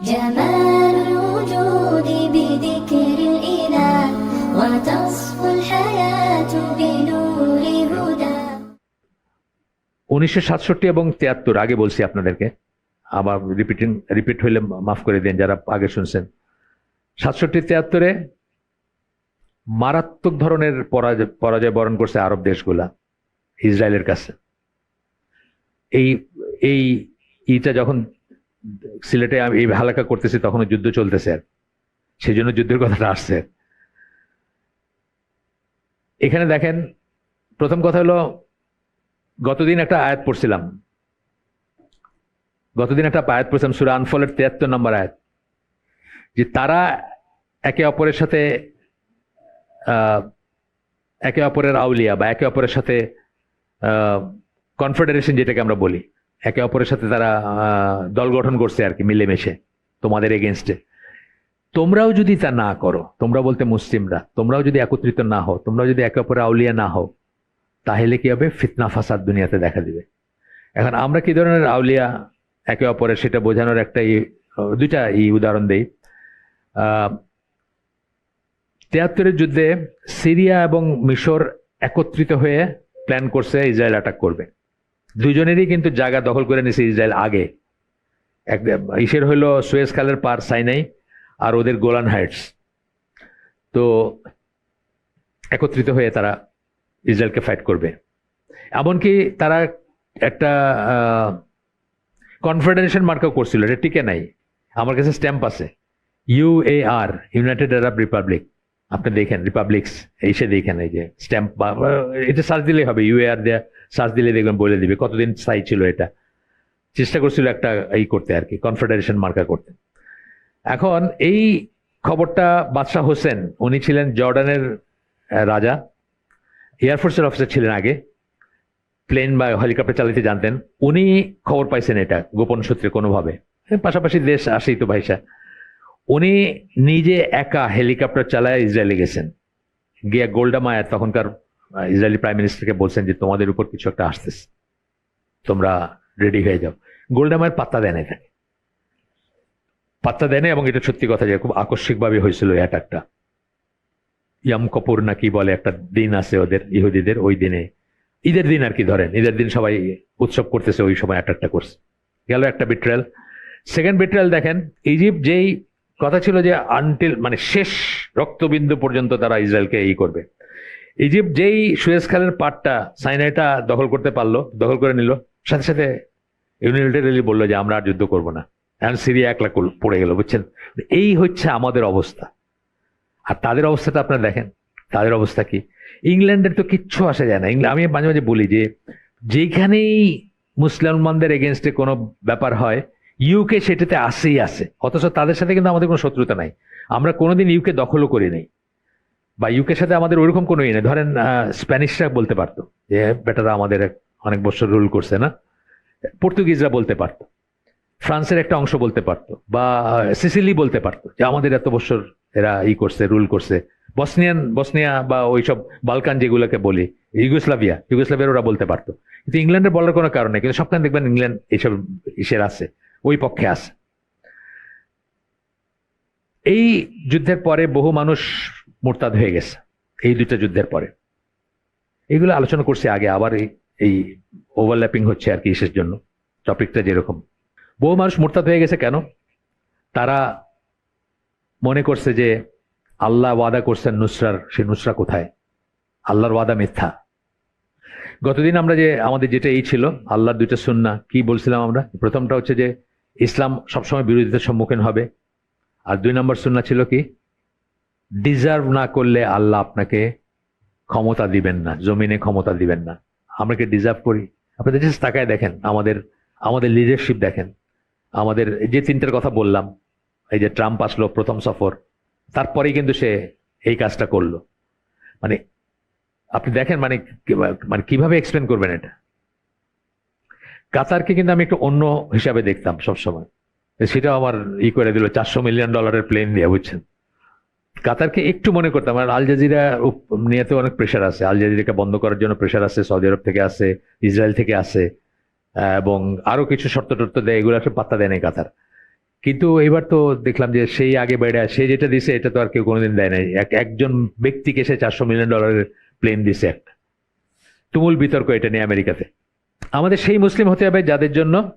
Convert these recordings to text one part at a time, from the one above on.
جمال الوجود بذكر الإله وتصفو الحياة بنور هدى উনিশশো সাতষট্টি এবং তিয়াত্তর আগে বলছি আপনাদেরকে আবার রিপিটিং রিপিট হইলে মাফ করে দিন যারা আগে শুনছেন সাতষট্টি তিয়াত্তরে মারাত্মক ধরনের পরাজয় পরাজয় বরণ করছে আরব দেশগুলা ইসরায়েলের কাছে এই এই ইটা যখন সিলেটে আমি এই হালাকা করতেছি তখন যুদ্ধ চলতেছে সেই জন্য যুদ্ধের কথাটা আসছে। এখানে দেখেন, প্রথম কথা হলো, গতদিন একটা আয়াত পড়ছিলাম। গতদিন একটা আয়াত পড়ছিলাম, সুরা আনফলের তিয়াত্তর নম্বর আয়াত। যে তারা একে অপরের সাথে একে অপরের আউলিয়া বা একে অপরের সাথে কনফেডারেশন যেটাকে আমরা বলি। একে অপরের সাথে তারা দল গঠন করছে আর কি, মিলেমিশে, তোমাদের এগেনস্টে তোমরাও যদি তা না করো, তোমরা বলতে মুসলিমরা, তোমরাও যদি একত্রিত না হও, তোমরাও যদি একে অপরের আউলিয়া না হও, তাহলে কি হবে? ফিতনা, ফাসাদ দুনিয়াতে দেখা দিবে। এখন আমরা কি ধরনের আউলিয়া একে অপরের, সেটা বোঝানোর একটা দুইটা ই উদাহরণ দেই। তিয়াত্তরের যুদ্ধে সিরিয়া এবং মিশর একত্রিত হয়ে প্ল্যান করছে, ইসরায়েল অ্যাটাক করবে। দুজনেরই কিন্তু জায়গা দখল করে নিয়েছে ইসরায়েল আগে। এক ইসের হইল সুয়েজ খালের পার সাইনাই আর ওদের গোলান হাইটস। তো একত্রিত হয়ে তারা ইসরায়েলকে ফাইট করবে। এমনকি তারা একটা কনফেডারেশন মার্কও করছিল, এটা টিকে নাই। আমার কাছে স্ট্যাম্প আছে। ইউএআর ইউনাইটেড আরব রিপাবলিক আপনি দেখেন রিপাবলিক্স এসে দেখেন এই যে স্ট্যাম্প এটা সার্চ দিলেই হবে ইউএআর দেয়া সার্চ দিলে দেখবেন বলে দিবে, কতদিন স্থায়ী ছিল এটা। চেষ্টা করছিল একটা এই করতে আর কি কনফেডারেশন মার্কা করতে। এখন এই খবরটা বাদশাহ হোসেন, উনি ছিলেন জর্ডানের রাজা এয়ারফোর্সের অফিসার ছিলেন আগে প্লেন বা হেলিকপ্টার চালাতে জানতেন। উনি খবর পাইছেন এটা, গোপন সূত্রে কোনোভাবে। পাশাপাশি দেশ আসেই তো ভাইসা। উনি নিজে একা হেলিকপ্টার চালায় ইসরায়েলে গেছেন। গিয়া গোল্ডা মায়ার তখনকার ইসরায়েলি প্রাইম মিনিস্টারকে বলছেন যে, তোমাদের উপর কিছু একটা আসতেছে। তোমরা রেডি হয়ে যাও। গোল্ডা মায়ের পাত্তা দেন এখানে। পাত্তা দেন এবং এটা সত্যি কথা যে, খুব আকস্মিকভাবে হয়েছিল এই অ্যাটাকটা ইয়াম কপুর না কি বলে একটা দিন আছে ওদের, ইহুদিদের, ওই দিনে। ঈদের দিন আর কি ধরেন, ঈদের দিন সবাই উৎসব করতেছে, ওই সময় অ্যাটাকটা করছে। গেল একটা বিট্রেল সেকেন্ড বিট্রেল দেখেন ইজিপ্ট যেই কথা ছিল যে আনটিল মানে শেষ রক্তবিন্দু পর্যন্ত তারা ইসরায়েলকে এই করবে। ইজিপ্ট যেই সুয়েজ খালের পাটটা সাইনাইটা দখল করতে পারল, দখল করে নিল, সাথে সাথে ইউনিলিটারিলি বলল যে আমরা আর যুদ্ধ করব না। এখন সিরিয়া একলা পড়ে গেল, বুঝছেন? এই হচ্ছে আমাদের অবস্থা। আর তাদের অবস্থাটা আপনারা দেখেন, তাদের অবস্থা কি? ইংল্যান্ডের তো কিচ্ছু আসা যায় না। আমি মাঝে মাঝে বলি যে যেখানেই মুসলমানদের এগেনস্টে কোনো ব্যাপার হয় ইউকে সেটাতে আসেই আসে। অথচ তাদের সাথে কিন্তু আমাদের কোনো শত্রুতা নাই। আমরা কোনোদিন ইউকে দখলও করি নাই। বা ইউকের সাথে আমাদের ওইরকম কোনো ইয়ে নেই। ধরেন স্প্যানিশরা বলতে পারতো যে, বেটারা, আমাদের অনেক বছর রুল করছে না। পর্তুগিজরা বলতে পারতো। ফ্রান্সের একটা অংশ বলতে পারতো। বা সিসিলি বলতে পারতো যে, আমাদের এত বছর এরা ই করছে রুল করছে। বসনিয়ান, বসনিয়া বা ওইসব বালকান যেগুলোকে বলি, ইউগোস্লাভিয়া, ইউগোস্লাভিয়ার ওরা বলতে পারতো। কিন্তু ইংল্যান্ডের বলার কোনো কারণ কিন্তু সবখানে দেখবেন ইংল্যান্ড এইসব ইসের আছে। ওই পক্ষে আছে। এই যুদ্ধের পরে বহু মানুষ মোরতাদ হয়ে গেছে, এই দুইটা যুদ্ধের পরে। এইগুলো আলোচনা করছি আগে, আবার এই ওভারল্যাপিং হচ্ছে আর কি ইসের জন্য টপিকটা যেরকম। বহু মানুষ মোরতাদ হয়ে গেছে কেন? তারা মনে করছে যে আল্লাহ ওয়াদা করছেন নুসরার, সে নুসরা কোথায়? আল্লাহর ওয়াদা মিথ্যা। গতদিন আমরা যে, আমাদের যেটা এই ছিল, আল্লাহর দুইটা সুন্না কি বলছিলাম আমরা? প্রথমটা হচ্ছে যে ইসলাম সবসময় বিরোধিতার সম্মুখীন হবে। আর দুই নম্বর সুন্না ছিল কি? ডিজার্ভ না করলে আল্লাহ আপনাকে ক্ষমতা দিবেন না, জমিনে ক্ষমতা দিবেন না। আমরা কি ডিজার্ভ করি? আপনাদের জাস্ট তাকায় দেখেন, আমাদের আমাদের লিডারশিপ দেখেন। আমাদের যে তিনটার কথা বললাম, এই যে ট্রাম্প আসলো প্রথম সফর, তারপরেই কিন্তু সে এই কাজটা করল। মানে আপনি দেখেন মানে মানে কীভাবে এক্সপ্লেন করবেন এটা? কাতারকে কিন্তু আমি একটু অন্য হিসাবে দেখতাম সবসময়। সেটাও আমার ই করে দিল, চারশো মিলিয়ন ডলারের প্লেন দিয়ে বুঝছেন? কাতারকে একটু মনে করতাম, আর আল জাজিরা উপ- নিয়েতে অনেক প্রেশার আছে। আল জাজিরাকে বন্ধ করার জন্য প্রেশার আছে, সৌদি আরব থেকে আছে, ইসরায়েল থেকে আছে এবং আরও কিছু শর্ত টর্ত দেয়, এগুলো পাত্তা দেয় নাই কাতার। কিন্তু এবার তো দেখলাম যে সেই আগে বেড়ে সে যেটা দিছে, এটা তো আর কেউ কোনোদিন দেয় নাই। এক একজন ব্যক্তিকে সে চারশো মিলিয়ন ডলারের প্লেন দিছে একটা। তুমুল বিতর্ক এটা নিয়ে আমেরিকাতে। আমাদের সেই মুসলিম হতে হবে যাদের জন্য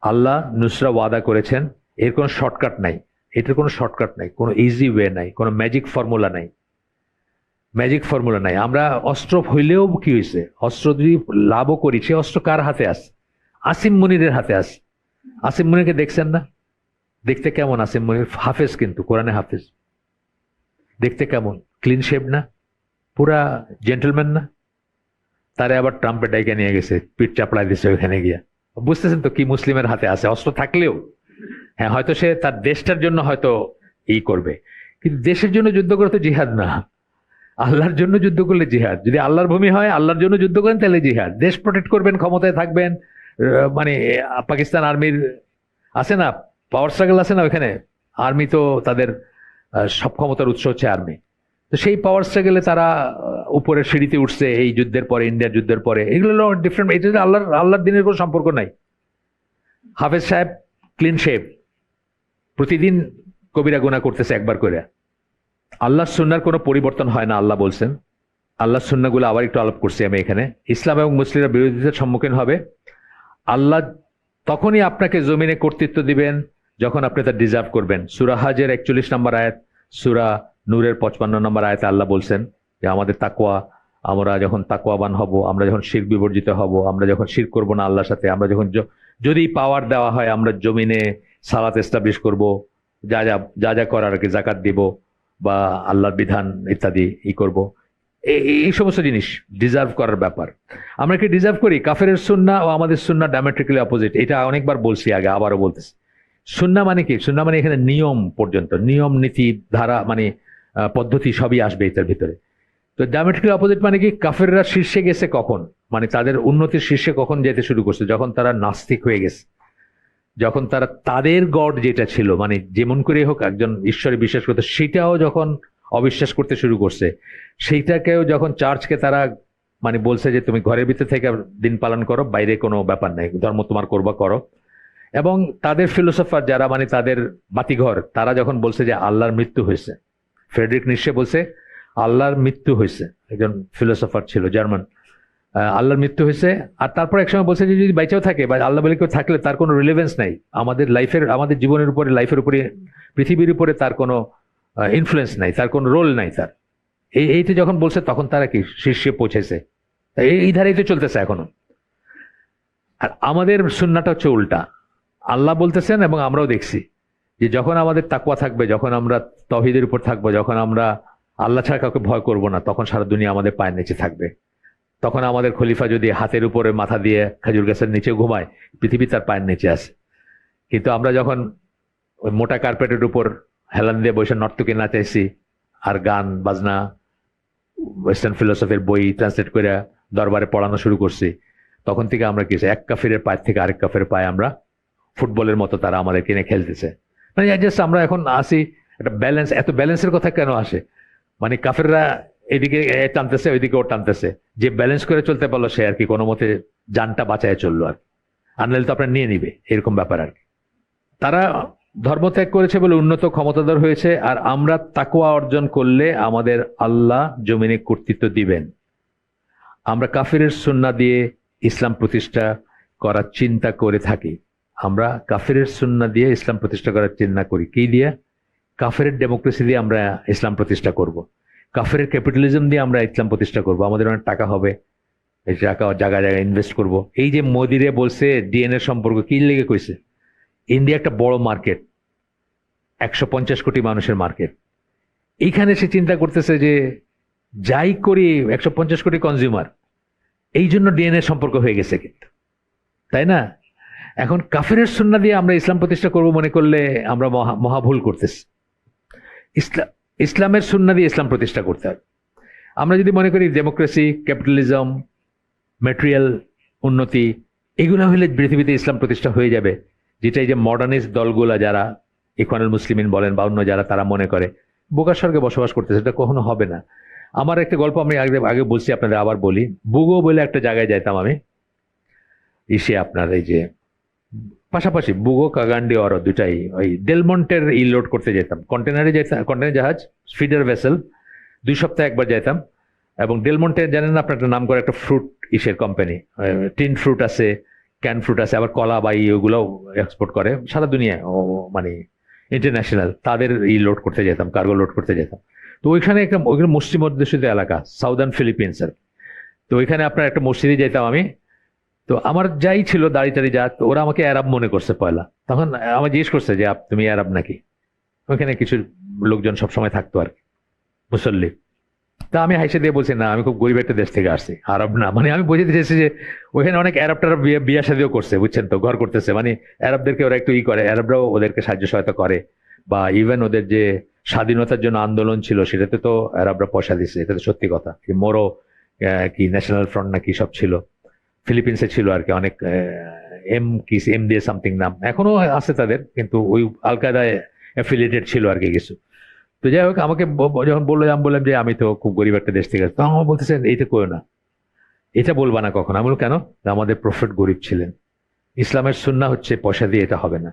আল্লাহ নুসরা ওয়াদা করেছেন। এর কোনো শর্টকাট নাই। এটার কোনো শর্টকাট নাই। কোনো ইজি ওয়ে নাই। কোনো ম্যাজিক ফর্মুলা নাই। ম্যাজিক ফর্মুলা নাই। আমরা অস্ত্র হইলেও কি হয়েছে অস্ত্র যদি লাভও করি, সে অস্ত্র কার হাতে আছে? আসিম মুনিরের হাতে আছে। আসিম মুনিরকে দেখছেন না? দেখতে কেমন আসিম মুনির হাফেজ কিন্তু, কোরআনে হাফেজ। দেখতে কেমন? ক্লিন শেপ না? পুরা জেন্টলম্যান না? তারে আবার ট্রাম্পে ডাইকে নিয়ে গেছে, পিঠ চাপড়ায় দিছে ওখানে গিয়া। বুঝতেছেন তো কি মুসলিমের হাতে আছে? অস্ত্র থাকলেও হ্যাঁ হয়তো সে তার দেশটার জন্য হয়তো ই করবে। কিন্তু দেশের জন্য যুদ্ধ করে তো জিহাদ না। আল্লাহর জন্য যুদ্ধ করলে জিহাদ। যদি আল্লাহর ভূমি হয়, আল্লাহর জন্য যুদ্ধ করেন, তাহলে জিহাদ। দেশ প্রোটেক্ট করবেন, ক্ষমতায় থাকবেন। মানে পাকিস্তান আর্মির আছে না? পাওয়ার স্ট্রাগল আছে না ওখানে আর্মি তো তাদের সব ক্ষমতার উৎস হচ্ছে আর্মি তো সেই পাওয়ার স্ট্রাগলে তারা উপরের সিঁড়িতে উঠছে, এই যুদ্ধের পরে ইন্ডিয়ার যুদ্ধের পরে। এগুলো ডিফারেন্ট এটা আল্লাহর আল্লাহর দিনের কোনো সম্পর্ক নাই। হাফেজ সাহেব ক্লিন শেভ প্রতিদিন কবিরা গুণা করতেছে একবার করে। আল্লাহ সুন্নার কোনো পরিবর্তন হয় না, আল্লাহ বলছেন। আল্লাহ সুন্নাগুলো আবার একটু আলাপ করছি আমি এখানে। ইসলাম এবং মুসলিমরা বিরোধিতার সম্মুখীন হবে। আল্লাহ তখনই আপনাকে জমিনে কর্তৃত্ব দিবেন, যখন আপনি তা ডিজার্ভ করবেন। সুরা হাজের একচল্লিশ নম্বর আয়াত, সুরা নূরের পঁচপান্ন নম্বর আয়াতে আল্লাহ বলছেন যে, আমাদের তাকোয়া আমরা যখন তাকোয়াবান হব, আমরা যখন শির বিবর্জিত হব, আমরা যখন শির করব না আল্লাহর সাথে, আমরা যখন যদি পাওয়ার দেওয়া হয়, আমরা জমিনে সালাত এস্টাবলিশ করব, যা যা যা যা করার কি জাকাত দিব বা আল্লাহর বিধান ইত্যাদি ই করব। এই সমস্ত জিনিস ডিজার্ভ করার ব্যাপার। আমরা কি ডিজার্ভ করি? কাফের সুন্না ও আমাদের সুন্না ডায়ামেট্রিক্যালি অপোজিট এটা অনেকবার বলছি আগে, আবারও বলতেছি। সুন্না মানে কি? সুন্না মানে এখানে নিয়ম পর্যন্ত, নিয়ম, নীতি, ধারা মানে পদ্ধতি সবই আসবে এটার ভিতরে। তো ডায়ামেট্রিক্যালি অপোজিট মানে কি? কাফেররা শীর্ষে গেছে কখন? মানে তাদের উন্নতির শীর্ষে কখন যেতে শুরু করছে? যখন তারা নাস্তিক হয়ে গেছে। যখন তারা তাদের গড যেটা ছিল মানে যেমন করে হোক একজন ঈশ্বরে বিশ্বাস করতে, সেটাও যখন অবিশ্বাস করতে শুরু করছে, সেইটাকেও যখন চার্চকে তারা মানে বলছে যে তুমি ঘরের ভিতর থেকে দিন পালন করো, বাইরে কোনো ব্যাপার নাই, ধর্ম তোমার করবা, করো। এবং তাদের ফিলোসফার যারা মানে তাদের বাতিঘর, তারা যখন বলছে যে আল্লাহর মৃত্যু হয়েছে ফ্রেডরিক নিশ্চয় বলছে, আল্লাহর মৃত্যু হয়েছে। একজন ফিলোসফার ছিল, জার্মান। আল্লাহর মৃত্যু হয়েছে, আর তারপর একসময় বলছে যে যদি বাইচাও থাকে, বা আল্লাহ বলে কেউ থাকলে তার কোনো রিলেভেন্স নাই। আমাদের লাইফের আমাদের জীবনের উপরে লাইফের উপরে, পৃথিবীর উপরে তার কোনো ইনফ্লুয়েন্স নাই, তার কোনো রোল নাই তার। এই এইটা যখন বলছে, তখন তারা কি শীর্ষে পৌঁছেছে? এই ধারেই তো চলতেছে এখনও। আর আমাদের সুন্নাটা হচ্ছে উল্টা। আল্লাহ বলতেছেন এবং আমরাও দেখছি। যে যখন আমাদের তাকুয়া থাকবে, যখন আমরা তহিদের উপর থাকব, যখন আমরা আল্লাহ ছাড়া কাউকে ভয় করব না, তখন সারা দুনিয়া আমাদের পায়ের নিচে থাকবে। তখন আমাদের খলিফা যদি হাতের উপরে মাথা দিয়ে খেজুর গাছের নিচে ঘুমায়, পৃথিবী তার পায়ের নিচে আসে কিন্তু আমরা যখন ওই মোটা কার্পেটের উপর হেলান দিয়ে বসে নর্তকী নাচাইছি, আর গান, বাজনা ওয়েস্টার্ন ফিলোসফির বই ট্রান্সলেট করে দরবারে পড়ানো শুরু করছি, তখন থেকে আমরা কি এক কাফিরের পায়ের থেকে আরেক কাফের পায়ে আমরা ফুটবলের মতো তারা আমাদের কিনে খেলতেছে। মানে জাস্ট আমরা এখন আসি, একটা ব্যালেন্স এত ব্যালেন্সের কথা কেন আসে? মানে কাফেররা এদিকে টানতেছে, ওইদিকে ও টানতেছে। যে ব্যালেন্স করে চলতে পারল সে আর কি, কোনো মতে যানটা বাঁচায় চলল আর নাহলে তো আপনার নিয়ে নিবে, এরকম ব্যাপার আর কি। তারা ধর্মত্যাগ করেছে বলে উন্নত ক্ষমতাধর হয়েছে, আর আমরা তাকুয়া অর্জন করলে আমাদের আল্লাহ জমিনে কর্তৃত্ব দিবেন। আমরা কাফিরের সুন্না দিয়ে ইসলাম প্রতিষ্ঠা করার চিন্তা করে থাকি। আমরা কাফিরের সুন্না দিয়ে ইসলাম প্রতিষ্ঠা করার চিন্তা করি। কি দিয়ে? কাফেরের ডেমোক্রেসি দিয়ে আমরা ইসলাম প্রতিষ্ঠা করব। কাফেরের ক্যাপিটালিজম দিয়ে আমরা ইসলাম প্রতিষ্ঠা করব। আমাদের অনেক টাকা হবে, এই টাকা জায়গায় জায়গায় ইনভেস্ট করব। এই যে মোদিরে বলছে ডিএনএ সম্পর্ক কি লেগে কইছে? ইন্ডিয়া একটা বড় মার্কেট একশো পঞ্চাশ কোটি মানুষের মার্কেট এইখানে সে চিন্তা করতেছে যে, যাই করি একশো পঞ্চাশ কোটি কনজিউমার এই জন্য ডিএনএ সম্পর্ক হয়ে গেছে কিন্তু। তাই না? এখন কাফিরের সুন্না দিয়ে আমরা ইসলাম প্রতিষ্ঠা করব মনে করলে আমরা মহা মহাভুল করতেছি। ইসলাম ইসলামের সুন্না দিয়ে ইসলাম প্রতিষ্ঠা করতে হবে। আমরা যদি মনে করি ডেমোক্রেসি ক্যাপিটালিজম ম্যাটেরিয়াল উন্নতি, এগুলো হলে পৃথিবীতে ইসলাম প্রতিষ্ঠা হয়ে যাবে। যেটা এই যে মডার্নিস্ট দলগুলা যারা ইকওয়ানুল মুসলিমিন বলেন বা অন্য যারা, তারা মনে করে বোকার স্বর্গে বসবাস করতেছে, এটা কখনো হবে না। আমার একটা গল্প আমি আগে আগে বলছি, আপনাদের আবার বলি। বুগো বলে একটা জায়গায় যাইতাম আমি। ইসে আপনার এই যে পাশাপাশি বুগো, কাগান্ডি, অর দুটাই ওই ডেলমন্টের ই লোড করতে যেতাম কন্টেনারে যেতাম কন্টেনার জাহাজ ফিডার ভেসেল দুই সপ্তাহে একবার যেতাম এবং ডেলমন্টে, জানেন আপনার একটা নাম করে একটা ফ্রুট ইসের কোম্পানি টিন ফ্রুট আছে ক্যান ফ্রুট আছে, আবার কলা বা ওগুলোও এক্সপোর্ট করে। সারা দুনিয়া মানে ইন্টারন্যাশনাল তাদের ই লোড করতে যেতাম কার্গো লোড করতে যেতাম তো ওইখানে একটা, ওইখানে মুসলিম অধ্যুষিত এলাকা সাউদার্ন ফিলিপিন্সের তো ওইখানে আপনার একটা মসজিদে যেতাম আমি তো আমার যাই ছিল দাড়ি টাড়ি যা ওরা আমাকে অ্যারাব মনে করছে পয়লা। তখন আমার জিজ্ঞেস করছে যে তুমি অ্যারাব নাকি? ওইখানে কিছু লোকজন সবসময় থাকতো আর কি, মুসল্লি। তা আমি হাইসে দিয়ে বলছি, না, আমি খুব গরিব একটা দেশ থেকে আসছি আরব না। মানে আমি বোঝাতে চেয়েছি যে, ওইখানে অনেক অ্যারব টারব বিয়ে, বিয়া শাদিও করছে, বুঝছেন তো, ঘর করতেছে। মানে অ্যারাবদেরকে ওরা একটু ই করে অ্যারবরাও ওদেরকে সাহায্য সহায়তা করে। বা ইভেন ওদের যে স্বাধীনতার জন্য আন্দোলন ছিল, সেটাতে তো অ্যারবরা পয়সা দিচ্ছে এটা তো সত্যি কথা। কি মোরো কি ন্যাশনাল ফ্রন্ট না কি সব ছিল। ফিলিপিন্সে ছিল আর কি, অনেক এম কি, এম দিয়ে সামথিং নাম, এখনও আছে তাদের, কিন্তু ওই আল কায়দায় অ্যাফিলিয়েটেড ছিল আর কি কিছু। তো যাই হোক, আমাকে যখন বলল, আমি বললাম যে আমি তো খুব গরিব একটা দেশ থেকে। তখন আমার বলতেছেন এইটা করো না। এটা বলবা না কখন। আমি বললাম, কেন? আমাদের প্রফেট গরিব ছিলেন। ইসলামের সুন্না হচ্ছে, পয়সা দিয়ে এটা হবে না।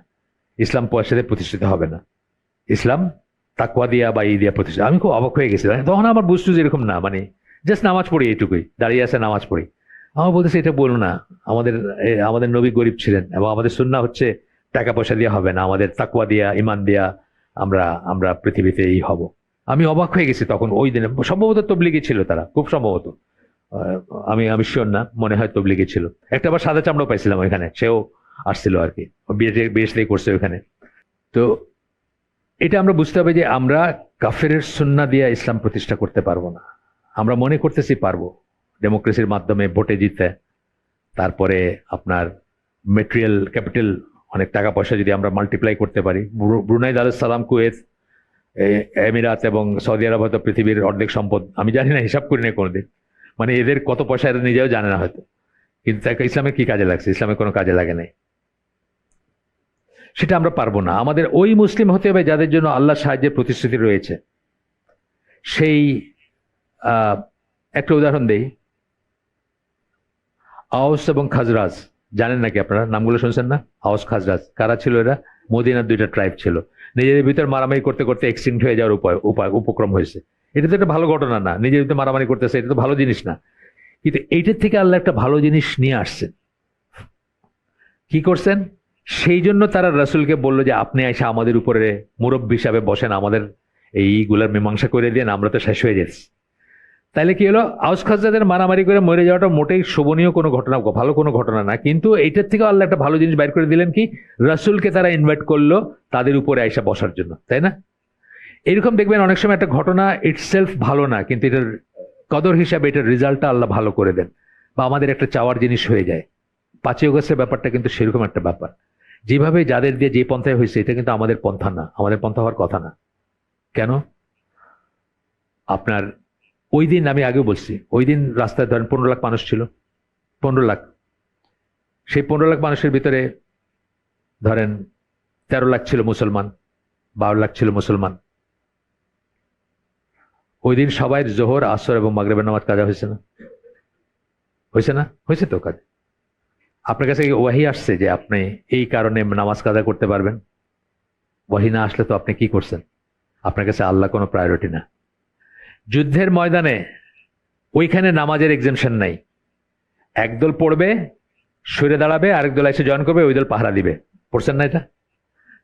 ইসলাম পয়সা দিয়ে প্রতিষ্ঠিত হবে না। ইসলাম তাকুয়া দিয়া বা ই দিয়া প্রতিষ্ঠিত। আমি খুব অবাক হয়ে গেছিলাম। তখন আমার বুঝতো যে এরকম না মানে জাস্ট নামাজ পড়ি এইটুকুই, দাঁড়িয়ে আছে নামাজ পড়ি। আমার বলতেছে, এটা বলো না। আমাদের আমাদের নবী গরিব ছিলেন এবং আমাদের সুন্না হচ্ছে টাকা পয়সা দিয়ে হবে না। আমাদের তাকুয়া দিয়া ইমান দিয়া আমরা আমরা পৃথিবীতে এই হব। আমি অবাক হয়ে গেছি তখন ওই দিনে। সম্ভবত তবলিগি ছিল তারা, খুব সম্ভবত। আমি আমি শিওর না, মনে হয় তবলিগি ছিল। একটা আবার সাদা চামড়াও পাইছিলাম ওইখানে, সেও আসছিল আর কি। বিয়ে বিয়ে করছে ওইখানে। তো এটা আমরা বুঝতে হবে যে আমরা কাফের সুন্না দিয়ে ইসলাম প্রতিষ্ঠা করতে পারব না। আমরা মনে করতেছি পারব। ডেমোক্রেসির মাধ্যমে ভোটে জিতে তারপরে আপনার মেটেরিয়াল ক্যাপিটাল অনেক টাকা পয়সা যদি আমরা মাল্টিপ্লাই করতে পারি, Bru- Brunei Darus Salam Kuwait Emirates এবং সৌদি আরব হয়তো পৃথিবীর অর্ধেক সম্পদ, আমি জানি না, হিসাব করি না কোনোদিন। মানে এদের কত পয়সা এরা নিজেও জানে না হয়তো। কিন্তু ইসলামের কি কাজে লাগছে? ইসলামের কোনো কাজে লাগে নাই। সেটা আমরা পারব না। আমাদের ওই মুসলিম হতে হবে যাদের জন্য আল্লাহ সাহায্যের প্রতিশ্রুতি রয়েছে। সেই একটা উদাহরণ দেই। আওস এবং খাজরাজ, জানেন নাকি আপনারা? নামগুলো শুনছেন না? আওস খাজরাজ। কারা ছিল এরা? মদিনার দুইটা ট্রাইব ছিল। নিজেদের ভিতর মারামারি করতে করতে এক্সটিংক্ট হয়ে যাওয়ার উপায় উপায় উপক্রম হয়েছে। এটা তো একটা ভালো ঘটনা না। নিজের ভিতরে মারামারি করতেছে, এটা তো ভালো জিনিস না। কিন্তু এইটার থেকে আল্লাহ একটা ভালো জিনিস নিয়ে আসছেন। কি করছেন? সেই জন্য তারা রাসূলকে বলল যে, আপনি এসে আমাদের উপরে মুরব্বী হিসাবে বসেন, আমাদের এইগুলার মীমাংসা করে দিয়ে আমরা তো শেষ হয়ে যাচ্ছি তাহলে কি হলো? আউস খাজাদের মারামারি করে মরে যাওয়াটা মোটেই শোভনীয় কোনো ঘটনা, ভালো কোনো ঘটনা না। কিন্তু এইটার থেকে আল্লাহ একটা ভালো জিনিস বাইর করে দিলেন কি? রাসূলকে তারা ইনভাইট করল তাদের উপরে আইসা বসার জন্য, তাই না? এরকম দেখবেন অনেক সময় একটা ঘটনা ইটসেলফ ভালো না, কিন্তু এটার কদর হিসাবে এটার রেজাল্টটা আল্লাহ ভালো করে দেন বা আমাদের একটা চাওয়ার জিনিস হয়ে যায়। পাঁচই অগস্টের ব্যাপারটা কিন্তু সেরকম একটা ব্যাপার। যেভাবে যাদের দিয়ে যে পন্থায় হয়েছে, এটা কিন্তু আমাদের পন্থা না, আমাদের পন্থা হওয়ার কথা না। কেন? আপনার ওই দিন আমি আগেও বলছি, ওই দিন রাস্তায় ধরেন পনেরো লাখ মানুষ ছিল, পনেরো লাখ। সেই পনেরো লাখ মানুষের ভিতরে ধরেন তেরো লাখ ছিল মুসলমান, বারো লাখ ছিল মুসলমান। ওই দিন সবাই জোহর, আসর এবং মাগরেবের নামাজ কাজা হয়েছে না? হয়েছে না? হয়েছে তো কাজ। আপনার কাছে ওয়াহি আসছে যে আপনি এই কারণে নামাজ কাজা করতে পারবেন? ওয়াহি না আসলে তো আপনি কি করছেন? আপনার কাছে আল্লাহ কোনো প্রায়োরিটি না। যুদ্ধের ময়দানে ওইখানে নামাজের এক্সামশন নাই। একদল পড়বে, সরে দাঁড়াবে, আরেক দল এসে জয়েন করবে, ওই দল পাহারা দিবে। পড়ছেন না এটা?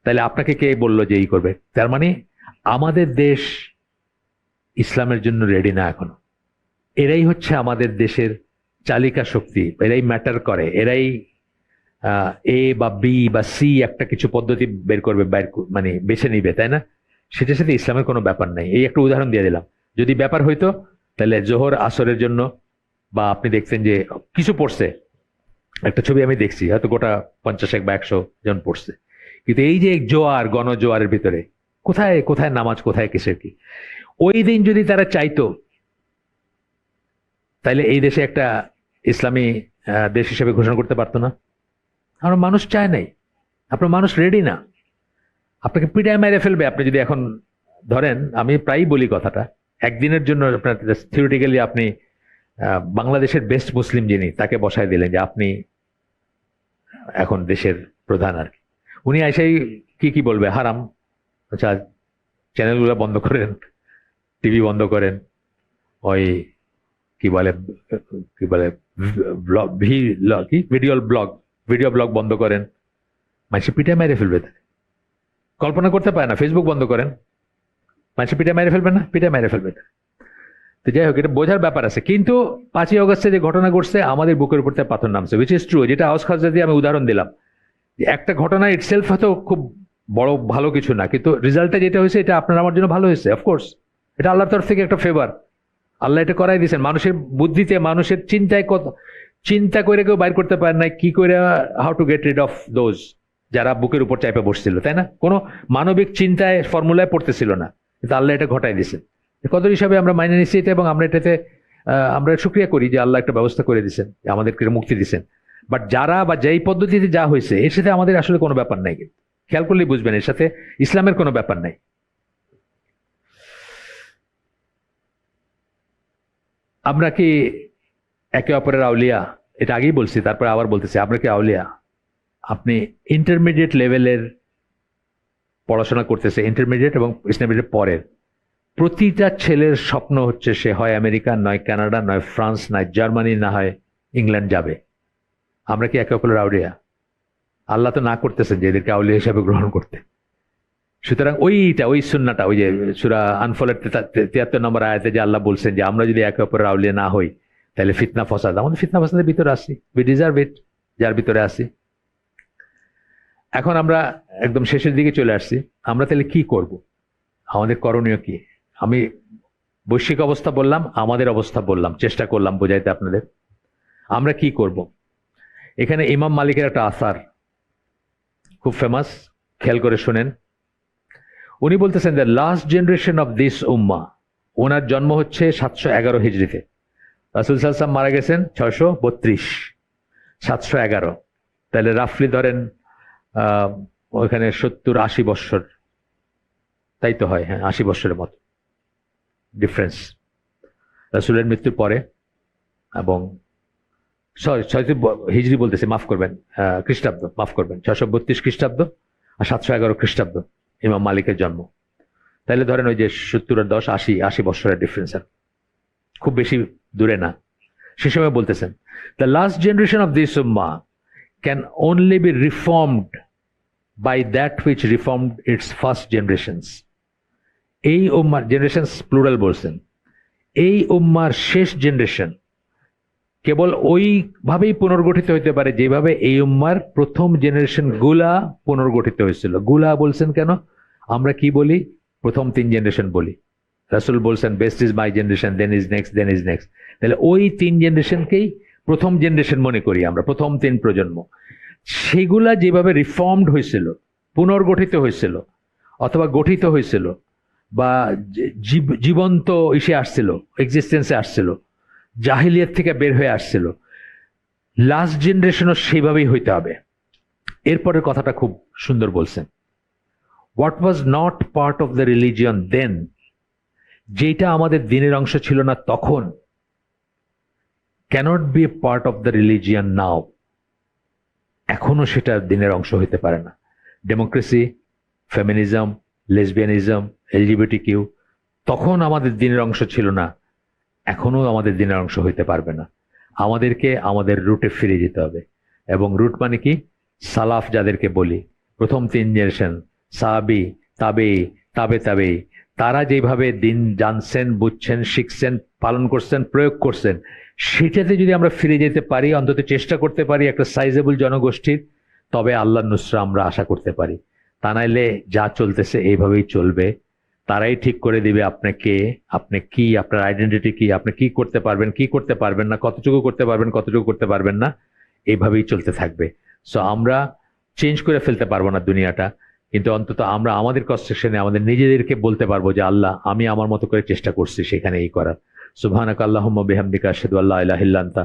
তাহলে আপনাকে কে বলল যে এই করবে? তার মানে আমাদের দেশ ইসলামের জন্য রেডি না এখনও। এরাই হচ্ছে আমাদের দেশের চালিকা শক্তি, এরাই ম্যাটার করে, এরাই এ বা বি বা সি একটা কিছু পদ্ধতি বের করবে, বের মানে বেছে নিবে, তাই না? সেটার সাথে ইসলামের কোনো ব্যাপার নাই। এই একটা উদাহরণ দিয়ে দিলাম। যদি ব্যাপার হইতো, তাহলে জোহর আসরের জন্য, বা আপনি দেখছেন যে কিছু পড়ছে। একটা ছবি আমি দেখছি, হয়তো গোটা পঞ্চাশ এক বা একশো জন পড়ছে। কিন্তু এই যে জোয়ার, গণজোয়ারের ভিতরে, কোথায় কোথায় নামাজ, কোথায় কিসের কি? ওই দিন যদি তারা চাইতো, তাহলে এই দেশে একটা ইসলামী দেশ হিসেবে ঘোষণা করতে পারতো না। আমরা মানুষ চায় নাই। আপনার মানুষ রেডি না। আপনাকে পিটায় মেরে ফেলবে। আপনি যদি এখন ধরেন, আমি প্রায়ই বলি কথাটা একদিনের জন্য আপনার থিওরিটিক্যালি আপনি বাংলাদেশের বেস্ট মুসলিম যিনি, তাকে বসায় দিলেন যে আপনি এখন দেশের প্রধান আর কি। উনি আইসাই কি কি বলবে? হারাম। আচ্ছা চ্যানেলগুলো বন্ধ করেন টিভি বন্ধ করেন, ওই কি বলে কি বলে ব্লগ ভি কি? ভিডিও ব্লগ ভিডিও ব্লগ বন্ধ করেন। মানুষের পিঠে মেরে ফেলবে। কল্পনা করতে পারে না ফেসবুক বন্ধ করেন। মানুষের পিঠে মেরে ফেলবে না, পিঠে মেরে ফেলবে তাদের। তো যাই হোক, এটা বোঝার ব্যাপার আছে। কিন্তু পাঁচই অগস্টে যে ঘটনা ঘটছে, আমাদের বুকের উপর থেকে পাথর নামছে উইচ ইজ ট্রু যেটা আওয়াজ খাজা দিয়ে আমি উদাহরণ দিলাম। একটা ঘটনা ইটসেলফ হয়তো খুব বড়, ভালো কিছু না, কিন্তু রেজাল্টটা যেটা হয়েছে, এটা আপনার আমার জন্য ভালো হয়েছে অফকোর্স এটা আল্লাহর তরফ থেকে একটা ফেভার আল্লাহ এটা করাই দিয়েছেন। মানুষের বুদ্ধিতে, মানুষের চিন্তায় কত চিন্তা করে কেউ বাইর করতে পারে না কি করে how to get rid of those যারা বুকের উপর চাইপে বসছিল, তাই না? কোনো মানবিক চিন্তায় ফর্মুলায় পড়তেছিল না। কিন্তু আল্লাহ এটা ঘটাই দিয়েছেন কদর হিসাবে আমরা মাইনে নিচ্ছি এটা এবং আমরা এটাতে আমরা সুক্রিয়া করি যে আল্লাহ একটা ব্যবস্থা করে দিচ্ছেন আমাদেরকে মুক্তি দিয়েছেন বাট যারা বা যেই পদ্ধতিতে যা হয়েছে, এর সাথে আমাদের আসলে কোনো ব্যাপার নাই। খেয়াল করলেই বুঝবেন, এর সাথে ইসলামের কোনো ব্যাপার নাই। আমরা কি একে অপরের আউলিয়া? এটা আগেই বলছি, তারপরে আবার বলতেছি, আমরা কি আউলিয়া? আপনি ইন্টারমিডিয়েট লেভেলের পড়াশোনা করতেছে ইন্টারমিডিয়েট এবং ইন্টারমিডিয়েট পরের। প্রতিটা ছেলের স্বপ্ন হচ্ছে সে হয় আমেরিকা, নয় কানাডা, নয় ফ্রান্স, নয় জার্মানি, না হয় ইংল্যান্ড যাবে। আমরা কি একে অপরের আউলিয়া? আল্লাহ তো না করতেছেন যে এদেরকে আউলিয়া হিসাবে গ্রহণ করতে। সুতরাং ওইটা, ওই সুন্নাটা, ওই যে সুরা আনফলের তিয়াত্তর নম্বর আয়াতে যে আল্লাহ বলছেন যে আমরা যদি একে অপরের আউলিয়া না হই, তাহলে ফিতনা ফসাদ। আমাদের ফিতনা ফসাদের ভিতরে আসি। উই ডিজার্ভ ইট যার ভিতরে আসি। এখন আমরা একদম শেষের দিকে চলে আসছি। আমরা তাহলে কি করব? আমাদের করণীয় কি? আমি বৈশ্বিক অবস্থা বললাম, আমাদের অবস্থা বললাম, চেষ্টা করলাম বোঝাইতে আপনাদের। আমরা কি করব? এখানে ইমাম মালিকের একটা আসার খুব ফেমাস খেয়াল করে শোনেন। উনি বলতেছেন the last generation of this উম্মা, ওনার জন্ম হচ্ছে সাতশো এগারো হিজড়িতে। রাসুল সাল্লাম মারা গেছেন ছয়শো বত্রিশ। সাতশো এগারো। তাহলে রাফলি ধরেন ওইখানে সত্তর, আশি বৎসর তাই তো হয় হ্যাঁ আশি বৎসরের মতো ডিফারেন্স রাসুলের মৃত্যুর পরে এবং সরি ছয়শো হিজড়ি বলতেছে, মাফ করবেন খ্রিস্টাব্দ, মাফ করবেন, ছয়শো বত্রিশ খ্রিস্টাব্দ আর সাতশো এগারো খ্রিস্টাব্দ ইমাম মালিকের জন্ম। তাহলে ধরেন ওই যে সত্তর আর দশ, আশি আশি বছরের ডিফারেন্স আর খুব বেশি দূরে না। সে সময় বলতেছেন the last generation of this Umma can only be reformed by that which reformed its first generations এই উম্মার জেনারেশন প্লুরাল বলছেন, এই উম্মার শেষ জেনারেশন কেবল ওইভাবেই পুনর্গঠিত হইতে পারে যেভাবে এই উম্মার প্রথম জেনারেশনগুলা পুনর্গঠিত হয়েছিল। গুলা বলছেন কেন? আমরা কি বলি? প্রথম তিন জেনারেশন বলি। রাসুল বলছেন best is my generation then is next then is next তাহলে ওই তিন জেনারেশনকেই প্রথম জেনারেশন মনে করি আমরা, প্রথম তিন প্রজন্ম। সেগুলা যেভাবে রিফর্মড হয়েছিল, পুনর্গঠিত হয়েছিল, অথবা গঠিত হয়েছিল, বা জীব- জীবন্ত ইসে আসছিল এক্সিস্টেন্সে আসছিল জাহিলিয়ার থেকে বের হয়ে আসছিল লাস্ট জেনারেশনও সেইভাবেই হইতে হবে। এরপরের কথাটা খুব সুন্দর বলছেন। What was not part of the religion then যেটা আমাদের দিনের অংশ ছিল না তখন can't be a part of the religion now এখনও সেটা দিনের অংশ হইতে পারে না। Democracy feminism lesbianism LGBT Q তখন আমাদের দিনের অংশ ছিল না, এখনও আমাদের দিনের অংশ হইতে পারবে না। আমাদেরকে আমাদের রুটে ফিরে যেতে হবে। এবং রুট মানে কি? সালাফ যাদেরকে বলি, প্রথম তিন জেনারেশন সাবি তাবে তাবে তাবে তারা যেভাবে দিন জানছেন, বুঝছেন, শিখছেন, পালন করছেন, প্রয়োগ করছেন সেটাতে যদি আমরা ফিরে যেতে পারি, অন্তত চেষ্টা করতে পারি একটা সাইজেবল জনগোষ্ঠীর, তবে আল্লাহ নুসরা আমরা আশা করতে পারি। তা নাইলে যা চলতেছে এইভাবেই চলবে। তারাই ঠিক করে দিবে আপনি কে, আপনি কি, আপনার আইডেন্টিটি কি, আপনি কি করতে পারবেন, কি করতে পারবেন না, কতটুকু করতে পারবেন, কতটুকু করতে পারবেন না, এইভাবেই চলতে থাকবে। সো আমরা চেঞ্জ করে ফেলতে পারব না দুনিয়াটা, কিন্তু অন্তত আমরা আমাদের কনস্ট্রাকশনে আমাদের নিজেদেরকে বলতে পারব যে, আল্লাহ, আমি আমার মতো করে চেষ্টা করছি সেখানে এই করার। সুবহানাক আল্লাহুম্মা বিহামদিকা আশহাদু আল্লা ইলাহা ইল্লা আনতা